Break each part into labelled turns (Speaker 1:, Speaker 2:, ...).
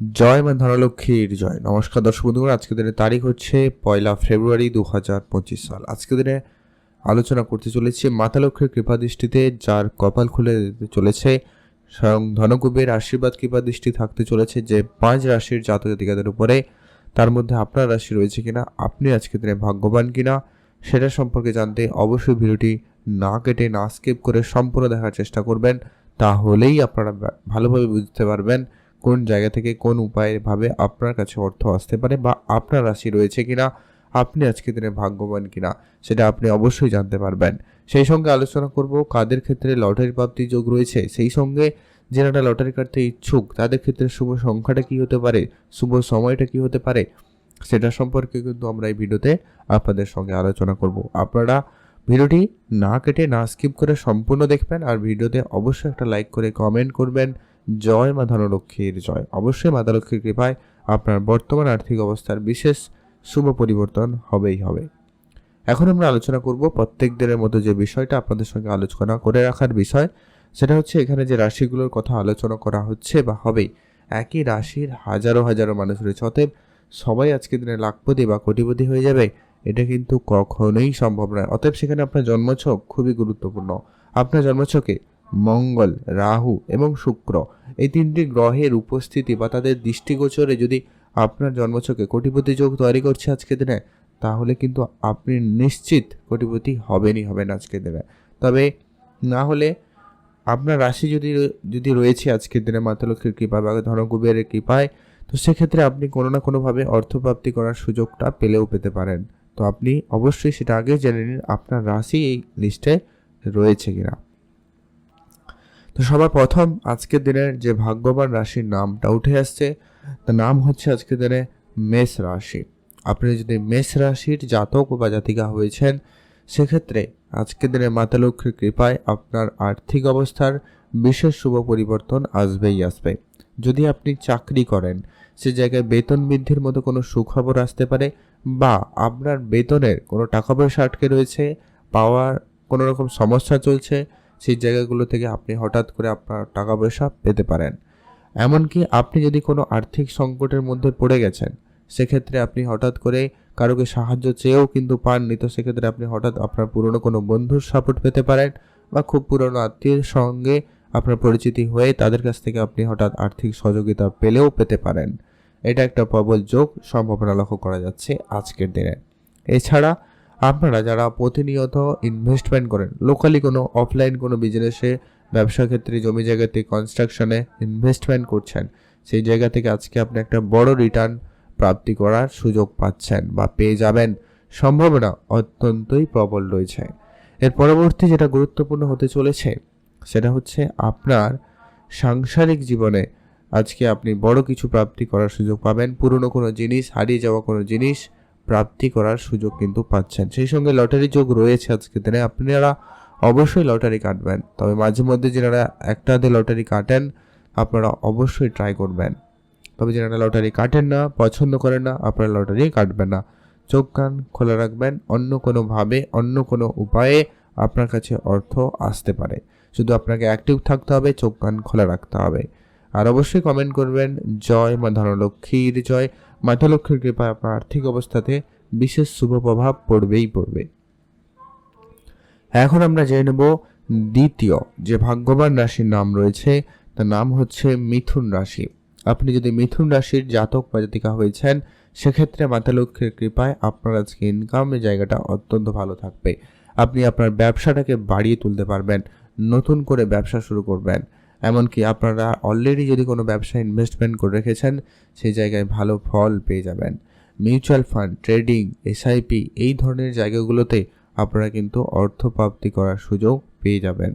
Speaker 1: জয় মা ধনলক্ষ্মীর জয়। নমস্কার দর্শক বন্ধুরা আজকে দিনের তারিখ হচ্ছে পয়লা ফেব্রুয়ারি দু হাজার পঁচিশ সাল। আজকে দিনে আলোচনা করতে চলেছি মাতা লক্ষ্মীর কৃপা দৃষ্টিতে, যার কপাল খুলে চলেছে, স্বয়ং ধনকুবের আশীর্বাদ কৃপা দৃষ্টি থাকতে চলেছে যে পাঁচ রাশির জাতক জাতিকাদের উপরে, তার মধ্যে আপনার রাশি রয়েছে কিনা, আপনি আজকে দিনে ভাগ্যবান কিনা, সেটা সম্পর্কে জানতে অবশ্যই ভিডিওটি না কেটে, না স্কিপ করে সম্পূর্ণ দেখার চেষ্টা করবেন, তাহলেই আপনারা ভালোভাবে বুঝতে পারবেন কোন জায়গা থেকে কোন উপায়ে ভাবে আপনার কাছে অর্থ আসতে পারে বা আপনার রাশি রয়েছে কিনা, আপনি আজকে দিনে ভাগ্যবান কিনা, সেটা আপনি অবশ্যই জানতে পারবেন। সেই সঙ্গে আলোচনা করব কাদের ক্ষেত্রে লটারি প্রাপ্তির যোগ রয়েছে, সেই সঙ্গে যারা লটারি কাটতে ইচ্ছুক, তাদের ক্ষেত্রে শুভ সংখ্যাটা কি হতে পারে, শুভ সময়টা কি হতে পারে, সেটা সম্পর্কে কিন্তু আমরা এই ভিডিওতে আপনাদের সঙ্গে আলোচনা করব। আপনারা ভিডিওটি না কেটে না স্কিপ করে সম্পূর্ণ দেখবেন, আর ভিডিওতে অবশ্যই একটা লাইক করে কমেন্ট করবেন। জয় মা ধনলক্ষ্মীর জয়। অবশ্যই মাতা কৃপায় আপনার বর্তমান আর্থিক অবস্থার বিশেষ শুভ পরিবর্তন হবেই হবে। এখন আমরা আলোচনা করব প্রত্যেক দিনের মতো যে বিষয়টা আপনাদের সঙ্গে আলোচনা করে রাখার বিষয়, সেটা হচ্ছে এখানে যে রাশিগুলোর কথা আলোচনা করা হচ্ছে বা হবেই। একই রাশির হাজারো হাজারো মানুষ রয়েছে, অতএব সবাই আজকের দিনে লাখপতি বা কোটিপতি হয়ে যাবে, এটা কিন্তু কখনোই সম্ভব নয়। অতএব সেখানে আপনার জন্মছক খুবই গুরুত্বপূর্ণ। আপনার জন্মছকে মঙ্গল, রাহু এবং শুক্র। এই তিনটি গ্রহের উপস্থিতি বা তাদের দৃষ্টিগোচরে যদি আপনার জন্মছকে কোটিপতি যোগ তৈরি করছে আজকে দিনে, তাহলে কিন্তু আপনি নিশ্চিত কোটিপতি হবেনই, হবেন আজকে দিনে। তবে না হলে আপনার রাশি যদি যদি রয়েছে আজকের দিনে মাতালক্ষ্মীর কৃপা বা ধনকুবেরের কৃপায়, তো সেক্ষেত্রে আপনি কোনো না কোনোভাবে অর্থপ্রাপ্তি করার সুযোগটা পেলেও পেতে পারেন। তো আপনি অবশ্যই সেটা আগে জেনে নিন, আপনার রাশি এই লিস্টে রয়েছে কিনা। তো সবার প্রথম আজকের দিনের যে ভাগ্যবান রাশির নামটা উঠে আসছে, তার নাম হচ্ছে আজকের দিনে মেষ রাশি। আপনি যদি মেষ রাশির জাতক বা জাতিকা হয়েছেন, সেক্ষেত্রে আজকের দিনে মাতা লক্ষ্মীর কৃপায় আপনার আর্থিক অবস্থার বিশেষ শুভ পরিবর্তন আসবেই আসবে। যদি আপনি চাকরি করেন, সে জায়গায় বেতন বৃদ্ধির মতো কোনো সুখবর আসতে পারে বা আপনার বেতনের কোনো টাকা পয়সা আটকে রয়েছে, পাওয়ার কোনো রকম সমস্যা চলছে সেই জায়গাগুলো থেকে আপনি হঠাৎ করে আপনার টাকা পয়সা পেতে পারেন। এমনকি আপনি যদি কোনো আর্থিক সংকটের মধ্যে পড়ে গেছেন, সেক্ষেত্রে আপনি হঠাৎ করে কারোকে সাহায্য চেয়েও কিন্তু পাননি, তো সেক্ষেত্রে আপনি হঠাৎ আপনার পুরনো কোনো বন্ধুর সাপোর্ট পেতে পারেন বা খুব পুরনো আত্মীয়ের সঙ্গে আপনার পরিচিতি হয়ে তাদের কাছ থেকে আপনি হঠাৎ আর্থিক সহযোগিতা পেলেও পেতে পারেন। এটা একটা প্রবল যোগ সম্ভাবনা লক্ষ্য করা যাচ্ছে আজকের দিনে। এছাড়া আপনারা যারা প্রতিনিয়ত ইনভেস্টমেন্ট করেন লোকালি কোনো অফলাইন কোনো বিজনেসে ব্যবসা ক্ষেত্রে, জমি জায়গাতে কনস্ট্রাকশনে ইনভেস্টমেন্ট করছেন, সেই জায়গা থেকে আজকে আপনি একটা বড় রিটার্ন প্রাপ্তি করার সুযোগ পাচ্ছেন বা পেয়ে যাবেন। সম্ভাবনা অত্যন্তই প্রবল রয়েছে। এর পরবর্তী যেটা গুরুত্বপূর্ণ হতে চলেছে, সেটা হচ্ছে আপনার সাংসারিক জীবনে আজকে আপনি বড় কিছু প্রাপ্তি করার সুযোগ পাবেন। পুরনো কোনো জিনিস, হারিয়ে যাওয়া কোনো জিনিস প্রাপ্তি করার সুযোগ কিন্তু পাচ্ছেন। সেই সঙ্গে লটারি যোগ রয়েছে আজকে দিনে। আপনারা অবশ্যই লটারি কাটবেন। তবে মাঝে মধ্যে যারা একটা হাতে লটারি কাটেন, আপনারা অবশ্যই ট্রাই করবেন। তবে যারা লটারি কাটেন না, পছন্দ করেন না, আপনারা লটারি কাটবেন না। চোখ কান খোলা রাখবেন। অন্য কোনোভাবে, অন্য কোনো উপায়ে আপনার কাছে অর্থ আসতে পারে। শুধু আপনাকে অ্যাক্টিভ থাকতে হবে, চোখ কান খোলা রাখতে হবে। আর অবশ্যই কমেন্ট করবেন, জয় মা ধনলক্ষ্মীর জয়। মাতা লক্ষ্মীর কৃপায় আপনার আর্থিক অবস্থাতে বিশেষ শুভ প্রভাব পড়বেই পড়বে। এখন আমরা জেনে নেব দ্বিতীয় যে ভাগ্যবান রাশির নাম রয়েছে, তার নাম হচ্ছে মিথুন রাশি। আপনি যদি মিথুন রাশির জাতক বা জাতিকা হয়েছেন, সেক্ষেত্রে মাতা লক্ষ্মীর কৃপায় আপনার আজকে ইনকামের জায়গাটা অত্যন্ত ভালো থাকবে। আপনি আপনার ব্যবসাটাকে বাড়িয়ে তুলতে পারবেন, নতুন করে ব্যবসা শুরু করবেন। এমনকি আপনারা অলরেডি যদি কোনো ব্যবসায় ইনভেস্টমেন্ট করে রেখেছেন, সেই জায়গায় ভালো ফল পেয়ে যাবেন। মিউচুয়াল ফান্ড ট্রেডিং এসআইপি এই ধরনের জায়গাগুলোতে আপনারা কিন্তু অর্থ প্রাপ্তি করার সুযোগ পেয়ে যাবেন।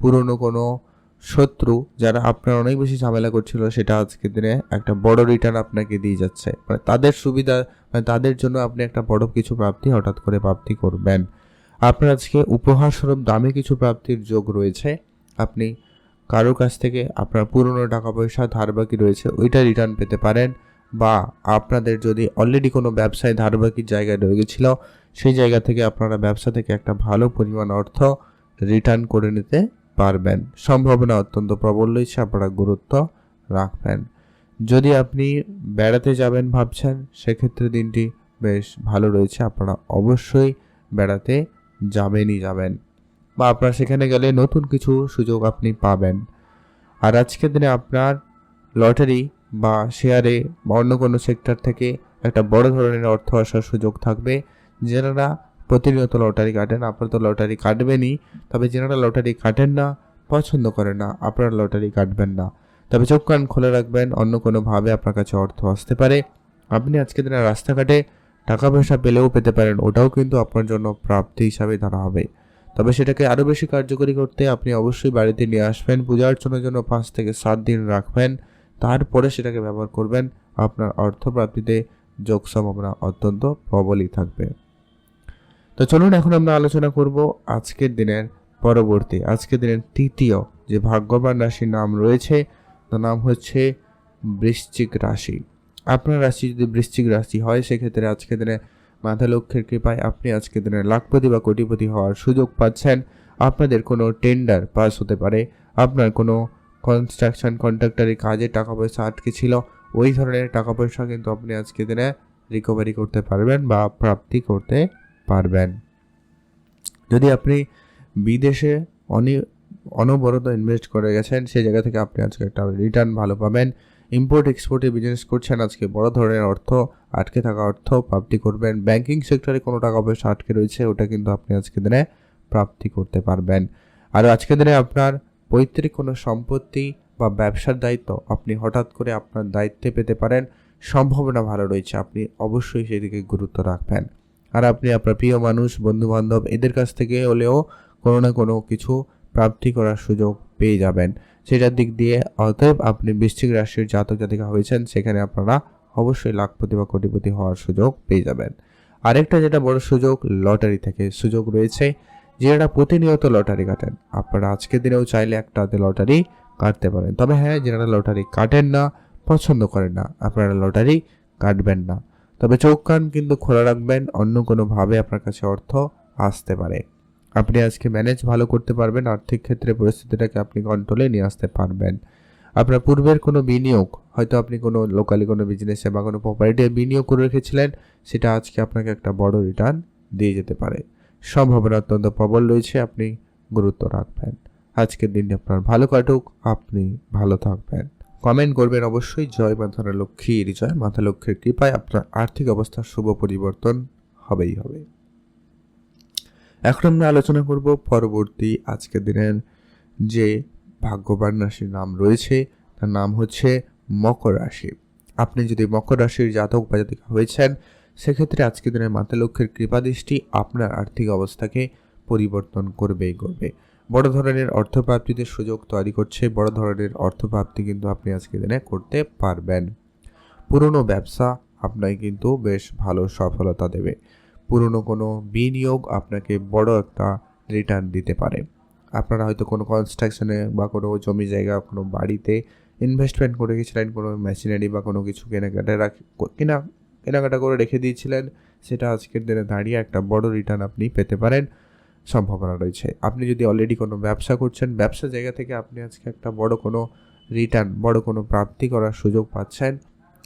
Speaker 1: পুরনো কোনো শত্রু যারা আপনার অনেক বেশি ঝামেলা করছিল, সেটা আজকের দিনে একটা বড় রিটার্ন আপনাকে দিয়ে যাচ্ছে। মানে তাদের সুবিধা মানে তাদের জন্য আপনি একটা বড় কিছু প্রাপ্তি হঠাৎ করে প্রাপ্তি করবেন। আপনার আজকে উপহার স্বরূপ দামি কিছু প্রাপ্তির যোগ রয়েছে। আপনি কারোর কাছ থেকে আপনার পুরনো টাকা পয়সা ধার বাকি রয়েছে, ওইটা রিটার্ন পেতে পারেন বা আপনাদের যদি অলরেডি কোনো ব্যবসায় ধার বাকির জায়গায় রয়ে গেছিল, সেই জায়গা থেকে আপনারা ব্যবসা থেকে একটা ভালো পরিমাণ অর্থ রিটার্ন করে নিতে পারবেন। সম্ভাবনা অত্যন্ত প্রবল রয়েছে, আপনারা গুরুত্ব রাখবেন। যদি আপনি বেড়াতে যাবেন ভাবছেন, সেক্ষেত্রে দিনটি বেশ ভালো রয়েছে, আপনারা অবশ্যই বেড়াতে যাবেনই যাবেন। বা আপনার সেখানে গেলে নতুন কিছু সুযোগ আপনি পাবেন। আর আজকের দিনে আপনার লটারি বা শেয়ারে বা অন্য কোনো সেক্টর থেকে একটা বড় ধরনের অর্থ আসার সুযোগ থাকবে। যেনারা প্রতিনিয়ত লটারি কাটেন, আপনারা তো লটারি কাটবেনই। তবে যেনারা লটারি কাটেন না, পছন্দ করেন না, আপনারা লটারি কাটবেন না। তবে চোখ কান খুলে রাখবেন, অন্য কোনোভাবে আপনার কাছে অর্থ আসতে পারে। আপনি আজকের দিনে রাস্তাঘাটে টাকা পয়সা পেলেও পেতে পারেন, ওটাও কিন্তু আপনার জন্য প্রাপ্তি হিসাবে ধরা হবে। তবে সেটাকে আরও বেশি কার্যকরী করতে আপনি অবশ্যই বাড়িতে নিয়ে আসবেন, পূজা অর্চনার জন্য পাঁচ থেকে সাত দিন রাখবেন, তারপরে সেটাকে ব্যবহার করবেন, আপনার অর্থপ্রাপ্তিতে যোগ সম্ভাবনা অত্যন্ত প্রবলই থাকবে। তো চলুন এখন আমরা আলোচনা করব আজকের দিনের পরবর্তী, আজকের দিনের তৃতীয় যে ভাগ্যবান রাশির নাম রয়েছে, তার নাম হচ্ছে বৃশ্চিক রাশি। আপনার রাশি যদি বৃশ্চিক রাশি হয়, সেক্ষেত্রে আজকের দিনে মাথা লক্ষ্যের কৃপায় আপনি আজকের দিনে লাখপতি বা কোটিপতি হওয়ার সুযোগ পাচ্ছেন। আপনাদের কোনো টেন্ডার পাস হতে পারে। আপনার কোনো কনস্ট্রাকশন কন্ট্রাক্টারি কাজে টাকা পয়সা আটকে ছিল, ওই ধরনের টাকা পয়সা কিন্তু আপনি আজকের দিনে রিকভারি করতে পারবেন বা প্রাপ্তি করতে পারবেন। যদি আপনি বিদেশে অনি অনবরত ইনভেস্ট করে গেছেন সেই জায়গা থেকে আপনি আজকে একটা রিটার্ন ভালো পাবেন। ইম্পোর্ট এক্সপোর্টে বিজনেস করছেন, আজকে বড় ধরনের অর্থ আটকে থাকা অর্থ প্রাপ্তি করবেন। ব্যাংকিং সেক্টরে কোনো টাকা পয়সা আটকে রয়েছে, ওটা কিন্তু আপনি আজকে দিনে প্রাপ্তি করতে পারবেন। আর আজকে দিনে আপনার পৈতৃক কোনো সম্পত্তি বা ব্যবসার দায়িত্ব আপনি হঠাৎ করে আপনার দায়িত্বে পেতে পারেন। সম্ভাবনা ভালো রয়েছে, আপনি অবশ্যই সেদিকে গুরুত্ব রাখবেন। আর আপনি আপনার প্রিয় মানুষ বন্ধু বান্ধব এদের কাছ থেকে হলেও কোনো না কোনো কিছু প্রাপ্তি করার সুযোগ পেয়ে যাবেন। সেটার দিক দিয়ে অতএব আপনি বৃশ্চিক রাশির জাতক জাতিকা হয়েছেন, সেখানে আপনারা অবশ্যই লাখপতি বা কোটিপতি হওয়ার সুযোগ পেয়ে যাবেন। আরেকটা যেটা বড় সুযোগ, লটারি থেকে সুযোগ রয়েছে যারা প্রতিনিয়ত লটারি কাটেন। আপনারা আজকের দিনেও চাইলে একটা লটারি কাটতে পারেন। তবে হ্যাঁ যারা লটারি কাটেন না, পছন্দ করেন না, আপনারা লটারি কাটবেন না। তবে চোখ কান কিন্তু খোলা রাখবেন, অন্য কোনোভাবে আপনার কাছে অর্থ আসতে পারে। আপনি আজকে ম্যানেজ ভালো করতে পারবেন, আর্থিক ক্ষেত্রে পরিস্থিতিটাকে আপনি কন্ট্রোলে নিয়ে আসতে পারবেন। আপনার পূর্বের কোনো বিনিয়োগ, হয়তো আপনি কোনো লোকালি কোনো বিজনেসে বা কোনো প্রপার্টিতে বিনিয়োগ করে রেখেছিলেন, সেটা আজকে আপনাকে একটা বড় রিটার্ন দিয়ে যেতে পারে। সম্ভাবনা অত্যন্ত প্রবল রয়েছে, আপনি গুরুত্ব রাখবেন। আজকের দিনটি আপনার ভালো কাটুক, আপনি ভালো থাকবেন। কমেন্ট করবেন অবশ্যই, জয় মাথা লক্ষ্মীর জয় মাথা লক্ষ্মীর কৃপায় আপনার আর্থিক অবস্থার শুভ পরিবর্তন হবেই হবে। এখন আমরা আলোচনা করব পরবর্তী আজকের দিনের যে ভাগ্যবান রাশির নাম রয়েছে, তার নাম হচ্ছে মকর রাশি। আপনি যদি মকর রাশির জাতক বা জাতিকা হয়েছেন, সেক্ষেত্রে আজকের দিনের মাতা লক্ষ্যের কৃপাদৃষ্টি আপনার আর্থিক অবস্থাকে পরিবর্তন করবেই করবে। বড় ধরনের অর্থপ্রাপ্তিতে সুযোগ তৈরি করছে, বড় ধরনের অর্থপ্রাপ্তি কিন্তু আপনি আজকের দিনে করতে পারবেন। পুরনো ব্যবসা আপনাকে কিন্তু বেশ ভালো সফলতা দেবে। পুরনো কোনো বিনিয়োগ আপনাকে বড় একটা রিটার্ন দিতে পারে। আপনারা হয়তো কোনো কনস্ট্রাকশনে বা কোনো জমি জায়গা, কোনো বাড়িতে ইনভেস্টমেন্ট করে গেছিলেন, কোনো মেশিনারি বা কোনো কিছু কেনাকাটা রাখ, কেনা, কেনাকাটা করে রেখে দিয়েছিলেন, সেটা আজকের দিনে দাঁড়িয়ে একটা বড় রিটার্ন আপনি পেতে পারেন, সম্ভাবনা রয়েছে। আপনি যদি অলরেডি কোনো ব্যবসা করছেন, ব্যবসা জায়গা থেকে আপনি আজকে একটা বড় কোনো রিটার্ন বড় কোনো প্রাপ্তি করার সুযোগ পাচ্ছেন,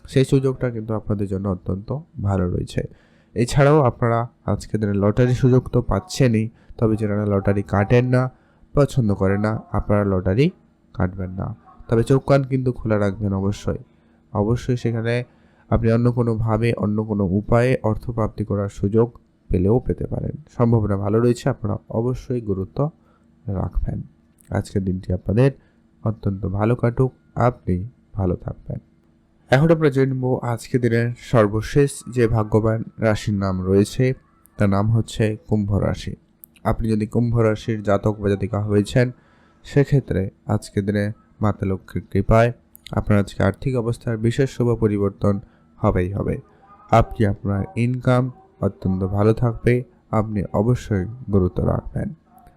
Speaker 1: সেই সুযোগটা কিন্তু আপনাদের জন্য অত্যন্ত ভালো রয়েছে। এছাড়াও আপনারা আজকে দিনে লটারি সুযোগ তো পাচ্ছেনই, তবে যারা লটারি কাটেন না, পছন্দ করে না, আপনারা লটারি কাটবেন না। তবে চোখ কান কিন্তু খোলা রাখবেন অবশ্যই। অবশ্যই সেখানে আপনি অন্য কোনোভাবে অন্য কোনো উপায়ে অর্থ প্রাপ্তি করার সুযোগ পেলেও পেতে পারেন। সম্ভাবনা ভালো রয়েছে, আপনারা অবশ্যই গুরুত্ব রাখবেন। আজকের দিনটি আপনাদের অত্যন্ত ভালো কাটুক, আপনি ভালো থাকবেন। এখন আমরা জেনে নেব আজকের দিনের সর্বশেষ যে ভাগ্যবান রাশির নাম রয়েছে, তার নাম হচ্ছে কুম্ভ রাশি। আপনি যদি কুম্ভ রাশির জাতক বা জাতিকা হয়েছেন, সেক্ষেত্রে আজকের দিনে মাতা লক্ষ্মীর কৃপায় আপনার আজকে আর্থিক অবস্থার বিশেষ শুভ পরিবর্তন হবেই হবে। আপনি আপনার ইনকাম অত্যন্ত ভালো থাকবে, আপনি অবশ্যই গুরুত্ব রাখবেন।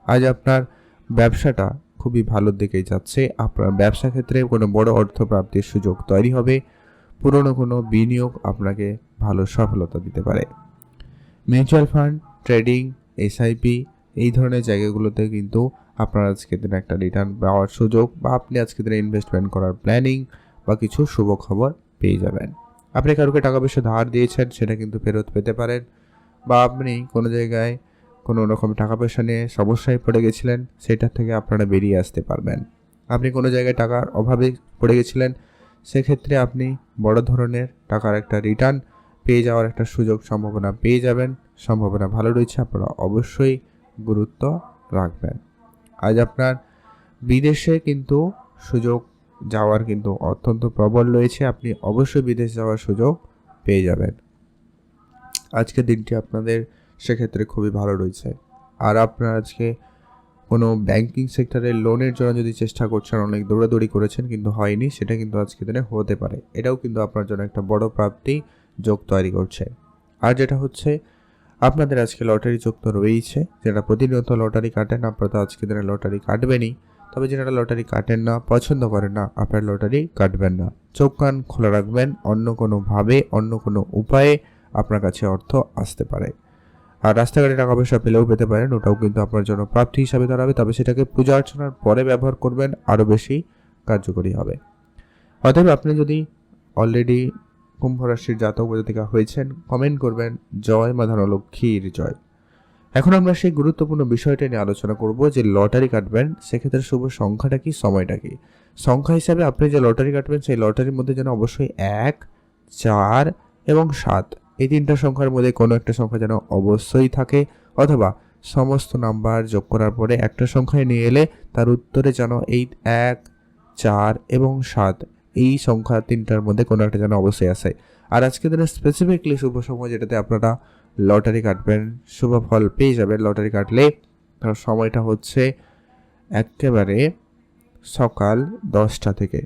Speaker 1: আজ আপনার ব্যবসাটা খুবই ভালোর দিকেই যাচ্ছে। আপনার ব্যবসা ক্ষেত্রে কোনো বড় অর্থ প্রাপ্তির সুযোগ তৈরি হবে। পুরনো কোনো বিনিয়োগ আপনাকে ভালো সফলতা দিতে পারে। মিউচুয়াল ফান্ড, ট্রেডিং এসআইপি এই ধরনের জায়গাগুলোতে কিন্তু আপনার আজকে দিনে একটা রিটার্ন পাওয়ার সুযোগ বা আপনি আজকে দিনে ইনভেস্টমেন্ট করার প্ল্যানিং বা কিছু শুভ খবর পেয়ে যাবেন। আপনি কারোকে টাকা পয়সা ধার দিয়েছেন সেটা কিন্তু ফেরত পেতে পারেন বা আপনি কোনো জায়গায় কোনো রকম টাকা পয়সা নিয়ে সমস্যায় পড়ে গেছিলেন সেটার থেকে আপনারা বেরিয়ে আসতে পারবেন। আপনি কোনো জায়গায় টাকার অভাবে পড়ে গেছিলেন সেক্ষেত্রে আপনি বড় ধরনের টাকার একটা রিটার্ন পেয়ে যাওয়ার একটা সুযোগ সম্ভাবনা পেয়ে যাবেন। সম্ভাবনা ভালো রয়েছে, আপনারা অবশ্যই গুরুত্ব রাখবেন। আজ আপনার বিদেশে কিন্তু সুযোগ যাওয়ার কিন্তু অত্যন্ত প্রবল রয়েছে, আপনি অবশ্যই বিদেশ যাওয়ার সুযোগ পেয়ে যাবেন। আজকের দিনটি আপনাদের সেক্ষেত্রে খুবই ভালো রয়েছে। আর আপনার আজকে কোনো ব্যাংকিং সেক্টরে লোনের জন্য যদি চেষ্টা করছেন, অনেক দৌড়াদৌড়ি করেছেন কিন্তু হয়নি, সেটা কিন্তু আজকে দিনে হতে পারে। এটাও কিন্তু আপনার জন্য একটা বড় প্রাপ্তি যোগ তৈরি করছে। আর যেটা হচ্ছে, আপনাদের আজকে লটারি যোগ তো রয়েইছে। যেটা প্রতিনিয়ত লটারি কাটেন, আপনারা তো আজকে দিনে লটারি কাটবেনই। তবে যেটা লটারি কাটেন না, পছন্দ করেন না, আপনার লটারি কাটবেন না। চোখ কান খোলা রাখবেন, অন্য কোনোভাবে, অন্য কোনো উপায়ে আপনার কাছে অর্থ আসতে পারে। আর রাস্তাঘাটে টাকা পয়সা পেলেও পেতে পারেন, ওটাও কিন্তু আপনার জন্য প্রাপ্তি হিসাবে দাঁড়াবে। তবে সেটাকে পূজা অর্চনার পরে ব্যবহার করবেন, আরও বেশি কার্যকরী হবে। অতএব আপনি যদি অলরেডি কুম্ভ রাশির জাতক জাতিকা হয়েছেন কমেন্ট করবেন, জয় মা ধনলক্ষ্মীর জয়। এখন আমরা সেই গুরুত্বপূর্ণ বিষয়টা নিয়ে আলোচনা করব যে লটারি কাটবেন, সেক্ষেত্রে শুভ সংখ্যাটা কি, সময়টা কি? সংখ্যা হিসাবে আপনি যে লটারি কাটবেন, সেই লটারির মধ্যে যেন অবশ্যই এক, চার এবং সাত এই তিনটা সংখ্যার মধ্যে কোনো একটা সংখ্যা যেন অবশ্যই থাকে অথবা সমস্ত নাম্বার যোগ করার পরে একটা সংখ্যায় নিয়ে এলে তার উত্তরে যেন এই এক, চার এবং সাত এই সংখ্যা তিনটার মধ্যে কোনো একটা যেন অবশ্যই আসে। আর আজকে দিনে স্পেসিফিকলি শুভ সময় যেটাতে আপনারা লটারি কাটবেন, শুভ ফল পেয়ে যাবেন লটারি কাটলে, তার সময়টা হচ্ছে একেবারে সকাল দশটা থেকে।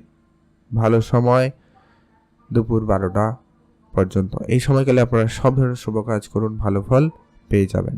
Speaker 1: ভালো সময়, দুপুর বারোটা। পর্যন্ত। এই সময়কালে আপনারা সব ধরনের শুভ কাজ করুন ভালো ফল পেয়ে যাবেন।